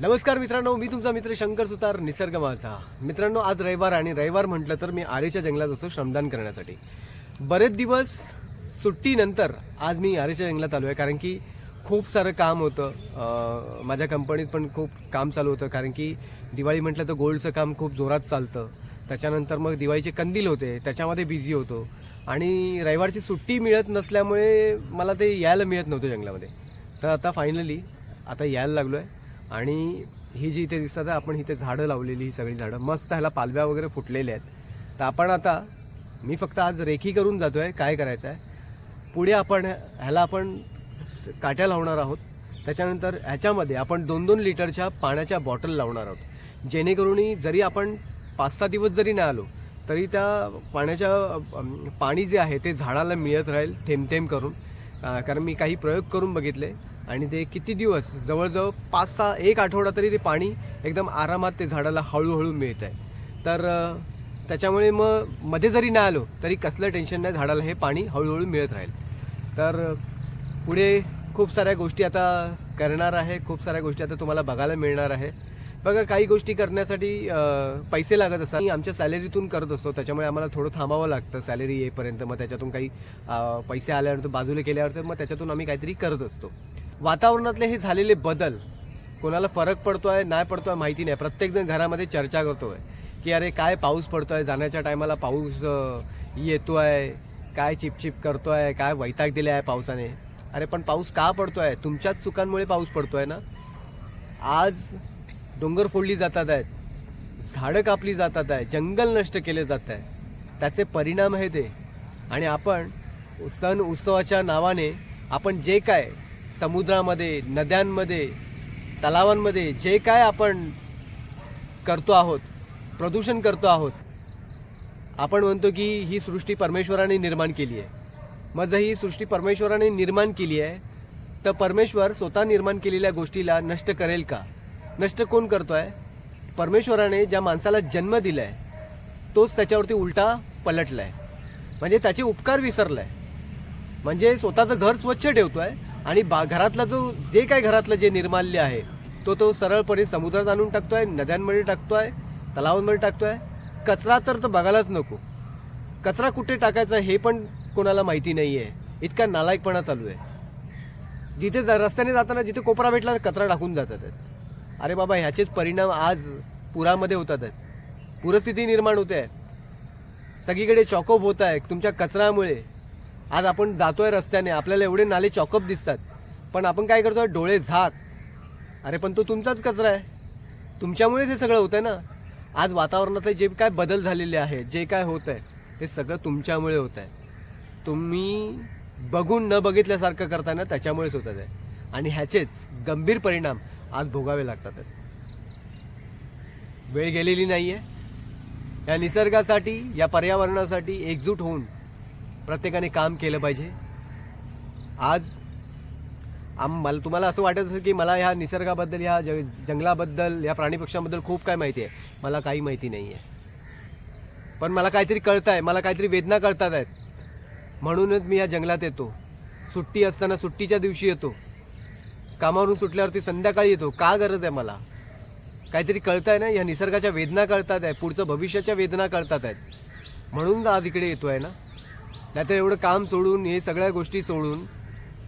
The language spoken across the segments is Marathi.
नमस्कार मित्रांनो मी तुमचा मित्र शंकर सुतार निसर्ग माझा. मित्रांनो आज रविवार आणि रविवार म्हटलं तर मी आरेच्या जंगलात असतो श्रमदान करण्यासाठी. बरेच दिवस सुट्टीनंतर आज मी आरेच्या जंगलात आलो आहे कारण की खूप सारं काम होतं. माझ्या कंपनीत पण खूप काम चालू होतं कारण की दिवाळी म्हटलं तर गोल्डचं काम खूप जोरात चालतं. त्याच्यानंतर मग दिवाळीचे कंदील होते त्याच्यामध्ये बिझी होतो. आणि रविवारची सुट्टी मिळत नसल्यामुळे मला ते यायला मिळत नव्हतं जंगलामध्ये. तर आता फायनली आता यायला लागलो आहे आणि ही जी इथे दिसतात आपण इथे झाडं लावलेली ही सगळी झाडं. मस्त ह्याला पालव्या वगैरे फुटलेल्या आहेत. तर आपण आता मी फक्त आज रेखी करून जातो आहे काय करायचं आहे. पुढे आपण ह्याला आपण काट्या लावणार आहोत. त्याच्यानंतर ह्याच्यामध्ये आपण दोन दोन लिटरच्या पाण्याच्या बॉटल लावणार आहोत. जेणेकरून जरी आपण पाच सहा दिवस जरी नाही आलो तरी त्या पाण्याच्या पाणी जे आहे ते झाडाला मिळत राहील थेंब थेंब करून कारण मी काही प्रयोग करून बघितले. आणि ते किती दिवस? जवळजवळ पाच सहा एक आठवडा तरी ते पाणी एकदम आरामात ते झाडाला हळूहळू मिळत आहे तर त्याच्यामुळे मग मध्ये जरी नाही आलो तरी कसलं टेन्शन नाही झाडाला हे पाणी हळूहळू मिळत राहील. तर पुढे खूप साऱ्या गोष्टी आता करणार आहे खूप साऱ्या गोष्टी आता तुम्हाला बघायला मिळणार आहे. बघा काही गोष्टी करण्यासाठी पैसे लागत असतात. आमच्या सॅलरीतून करत असतो त्याच्यामुळे आम्हाला थोडं थांबावं लागतं सॅलरी येईपर्यंत. मग त्याच्यातून काही पैसे आल्यानंतर बाजूला केल्यावर मग त्याच्यातून आम्ही काहीतरी करत असतो. वातावरणातले हे झालेले बदल कोणाला फरक पडतो आहे नाही पडतो आहे माहिती नाही. प्रत्येकजण घरामध्ये चर्चा करतो आहे की अरे काय पाऊस पडतो आहे जाण्याच्या टायमाला पाऊस येतो आहे काय चिपचिप करतो आहे काय वैताग दिले आहे पावसाने. अरे पण पाऊस का पडतो आहे तुमच्याच चुकांमुळे पाऊस पडतो आहे ना? आज डोंगर फोडली जातात आहेत झाडं कापली जातात आहे जंगल नष्ट केले जात आहे त्याचे परिणाम आहे ते आणि आपण सण उत्सवाच्या नावाने आपण जे काय समुद्रामध्ये नद्यांमध्ये तलावांमध्ये जे काय आपण करतो आहोत प्रदूषण करतो आहोत आपण म्हणतो की ही सृष्टी परमेश्वराने निर्माण केली आहे. मग जर ही सृष्टी परमेश्वराने निर्माण केली आहे तर परमेश्वर स्वतः निर्माण केलेल्या गोष्टीला नष्ट करेल का? नष्ट कोण करतो आहे परमेश्वराने ज्या माणसाला जन्म दिला आहे तोच त्याच्यावरती उलटा पलटला आहे म्हणजे त्याचे उपकार विसरला आहे म्हणजे स्वतःचं घर स्वच्छ ठेवतो आहे आणि बा घरातला जो जे काय घरातलं जे निर्माल्य आहे तो तो सरळपणे समुद्रात आणून टाकतो आहे नद्यांमध्ये टाकतो आहे तलावांमध्ये टाकतो आहे कचरा तर तो बघायलाच नको. कचरा कुठे टाकायचा हे पण कोणाला माहिती नाही आहे इतका नालायकपणा चालू आहे. जिथे जा- रस्त्याने जाताना जिथे कोपरा भेटला कचरा टाकून जातात आहेत. अरे बाबा ह्याचेच परिणाम आज पुरामध्ये होतात आहेत. पूरस्थिती निर्माण होते आहे सगळीकडे चॉकअप होत आहे तुमच्या कचऱ्यामुळे आज आपण जातोय रस्त्याने. आपल्याला एवढे नाले चॉकअप दिसतात. पण आपण काय करतोय? डोळे झाक. अरे पण तो तुमचाच कचरा आहे. तुमच्यामुळेच हे सगळं होतंय ना? आज वातावरणातले जे काय बदल झालेले आहे जे काय होत आहे ते सगळं तुमच्यामुळे होत आहे तुम्ही बघून न बघितल्यासारखं करताना त्याच्यामुळेच होत आहे आणि ह्याचेच गंभीर परिणाम आज भोगावे लागतात. वेळ गेलेली नाही आहे या निसर्गासाठी या पर्यावरणासाठी एकजूट होऊन प्रत्येकाने काम केलं पाहिजे. आज आम मला तुम्हाला असं वाटत असेल की मला ह्या निसर्गाबद्दल ह्या ज जंगलाबद्दल या प्राणीपक्ष्यांबद्दल खूप काय माहिती आहे. मला काही माहिती नाही आहे. पण मला काहीतरी कळतं आहे मला काहीतरी वेदना कळतात आहेत. म्हणूनच मी या जंगलात येतो. सुट्टी असताना सुट्टीच्या दिवशी येतो. कामावरून सुटल्यावरती संध्याकाळी येतो. का गरज आहे मला? काहीतरी कळत आहे ना? या निसर्गाच्या वेदना कळतात आहे पुढचं भविष्याच्या वेदना कळतात आहेत. म्हणून आज इकडे येतो आहे ना? नाहीतर एवढं काम सोडून हे सगळ्या गोष्टी सोडून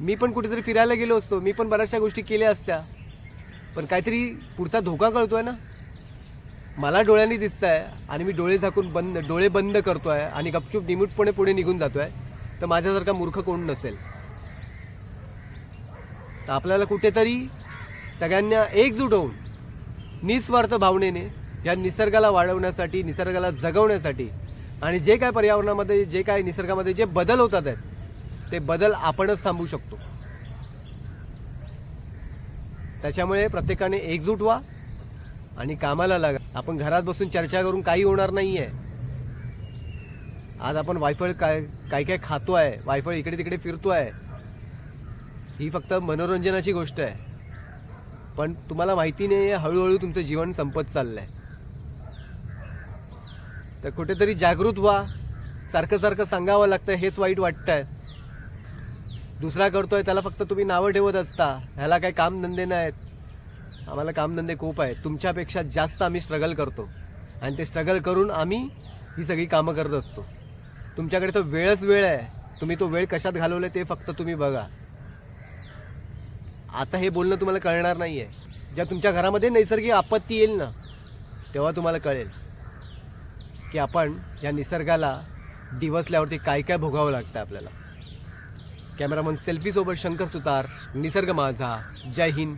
मी पण कुठेतरी फिरायला गेलो असतो. मी पण बऱ्याचशा गोष्टी केल्या असत्या. पण काहीतरी पुढचा धोका कळतो आहे ना? मला डोळ्यांनी दिसत आहे आणि मी डोळे झाकून बंद डोळे बंद करतो आहे आणि गपचूप निमूटपणे पुढे निघून जातो आहे तर माझ्यासारखा मूर्ख कोण नसेल? तर आपल्याला कुठेतरी सगळ्यांना एकजूट होऊन निस्वार्थ भावनेने या निसर्गाला वाढवण्यासाठी निसर्गाला जगवण्यासाठी आणि जे काय पर्यावरणामध्ये जे काय निसर्गामध्ये जे बदल होतात आहेत ते बदल आपणच थांबवू शकतो. त्याच्यामुळे प्रत्येकाने एकजूट व्हा आणि कामाला लागा. आपण घरात बसून चर्चा करून काही होणार नाही आहे आज आपण वायफळ काय काय काय खातो आहे वायफळ इकडे तिकडे फिरतो आहे ही फक्त मनोरंजनाची गोष्ट आहे. पण तुम्हाला माहिती नाही आहे हळूहळू तुमचं जीवन संपत चाललं आहे तर कुठेतरी जागृत व्हा. सारखं सारखं सांगावं लागतं हेच वाईट वाटतंय. दुसरा करतोय त्याला फक्त तुम्ही नावं ठेवत असता. ह्याला काही काम धंदे नाहीत. आम्हाला कामधंदे खूप आहेत. तुमच्यापेक्षा जास्त आम्ही स्ट्रगल करतो. आणि ते स्ट्रगल करून आम्ही ही सगळी कामं करत असतो. तुमच्याकडे तो वेळच वेळ आहे. तुम्ही तो वेळ कशात घालवला ते फक्त तुम्ही बघा. आता हे बोलणं तुम्हाला कळणार नाही आहे ज्या तुमच्या घरामध्ये नैसर्गिक आपत्ती येईल ना तेव्हा तुम्हाला कळेल. की आपण या निसर्गाला दिवसल्यावरती काय काय भोगावं लागतं आपल्याला. कॅमेरामन सेल्फीसोबत शंकर सुतार निसर्ग माझा जय हिंद.